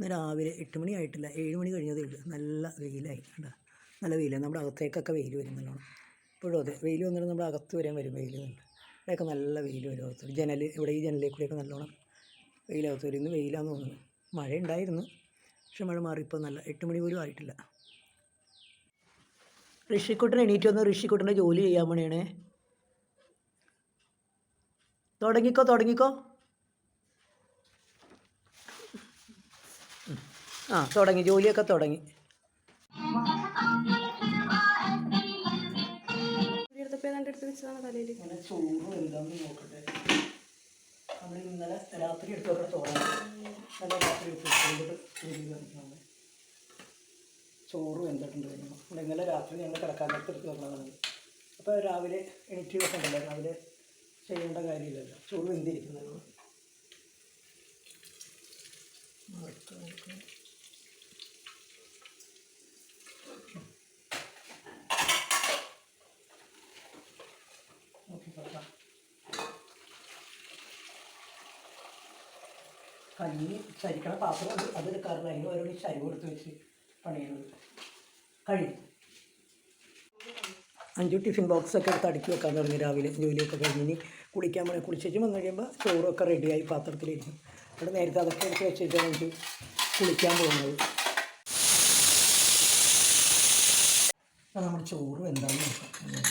ഇന്ന് രാവിലെ എട്ട് മണി ആയിട്ടില്ല. ഏഴ് മണി കഴിഞ്ഞതേ ഉള്ളൂ. നല്ല വെയിലായി കണ്ടോ? നല്ല വെയിലാണ് നമ്മുടെ അകത്തേക്കൊക്കെ വെയിൽ വരും നല്ലോണം. ഇപ്പോഴും അതെ. വെയിൽ വന്നിട്ട് നമ്മുടെ അകത്ത് വരാൻ വരും വെയിൽ നിന്നുണ്ട് ഇവിടെയൊക്കെ നല്ല വെയിൽ വരും അകത്ത്. ജനൽ ഇവിടെ ഈ ജനലിൽ കൂടെയൊക്കെ നല്ലോണം വെയിലകത്ത് വരും. ഇന്ന് വെയിലാന്ന് തോന്നുന്നു. മഴ ഉണ്ടായിരുന്നു പക്ഷെ മഴ മാറി ഇപ്പോൾ നല്ല എട്ട് മണി പോലും ആയിട്ടില്ല. ഋഷിക്കുട്ടൻ എണീറ്റ് വന്ന് ഋഷിക്കുട്ടന്റെ ജോലി ചെയ്യാൻ പണിയാണേ തുടങ്ങിക്കോ തുടങ്ങിക്കോ. ആ തുടങ്ങി. ജോലിയൊക്കെ തുടങ്ങി. ഇന്നലെ രാത്രി ചോറാണ് ഇന്നലെ രാത്രി എടുത്ത് ചോറ് വെന്തിട്ടുണ്ട് നമ്മൾ ഇന്നലെ രാത്രി ഞങ്ങൾ കിടക്കാൻ നേരത്ത് എടുത്ത് വെക്കുന്നതാണ് അപ്പോൾ രാവിലെ എണീറ്റ് വെക്കണ്ടല്ലോ രാവിലെ ചെയ്യേണ്ട കാര്യമില്ലല്ലോ. ചോറ് വെന്തിരിക്കുന്നല്ലോ നോക്കി കൊടുക്കാം കഞ്ഞി ചരിക്കണ പാത്രം അത് കറി അതിന് ഓരോന്ന് ശരി കൊടുത്ത് വെച്ച് പണിയുന്നത് കഴിയും അഞ്ചു ടിഫിൻ ബോക്സ് ഒക്കെ എടുത്ത് അടുക്കി വെക്കാൻ തുടങ്ങി രാവിലെ ജോലിയൊക്കെ കഴിഞ്ഞ് ഇനി കുളിക്കാൻ വേണ്ടി കുളിച്ചേച്ച് വന്നു കഴിയുമ്പോൾ ചോറൊക്കെ റെഡിയായി പാത്രത്തിലിരിക്കും അവിടെ നേരത്തെ അതൊക്കെ എടുത്ത് വെച്ചിട്ടാണ് എനിക്ക് കുളിക്കാൻ പോകുന്നത് അപ്പം നമ്മുടെ ചോറ് എന്താണെന്ന് നോക്കാം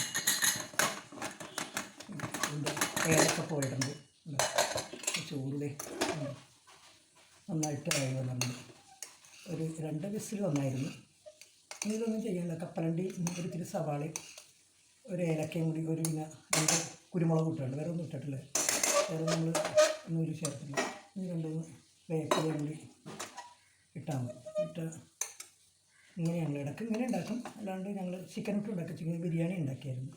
ഏതൊക്കെ പോയിട്ടുണ്ട് ചോറിലെ. നന്നായിട്ട് വന്നിട്ടുണ്ട്. ഒരു രണ്ട് വിസിൽ വന്നായിരുന്നു. ഇതിലൊന്നും ചെയ്യാനില്ല കപ്പലണ്ടി ഒരു തിരി സവാളയും ഒരു ഏലക്കയും കൂടി ഒരു പിന്നെ രണ്ട് കുരുമുളക് ഇട്ടിട്ടുണ്ട്. വേറെ ഒന്നും ഇട്ടിട്ടില്ല. വേറെ നമ്മൾ ഒരു ചേർത്തില്ല ഇനി രണ്ടൊന്ന് വേപ്പിലയും കൂടി ഇട്ടാൽ മതി. ഇട്ട് ഇങ്ങനെയാണല്ലോ ഇടയ്ക്ക് ഇങ്ങനെ ഉണ്ടാക്കും. അല്ലാണ്ട് ഞങ്ങൾ ചിക്കൻ ഇട്ട് ഉണ്ടാക്കി ചിക്കൻ ബിരിയാണി ഉണ്ടാക്കിയായിരുന്നു.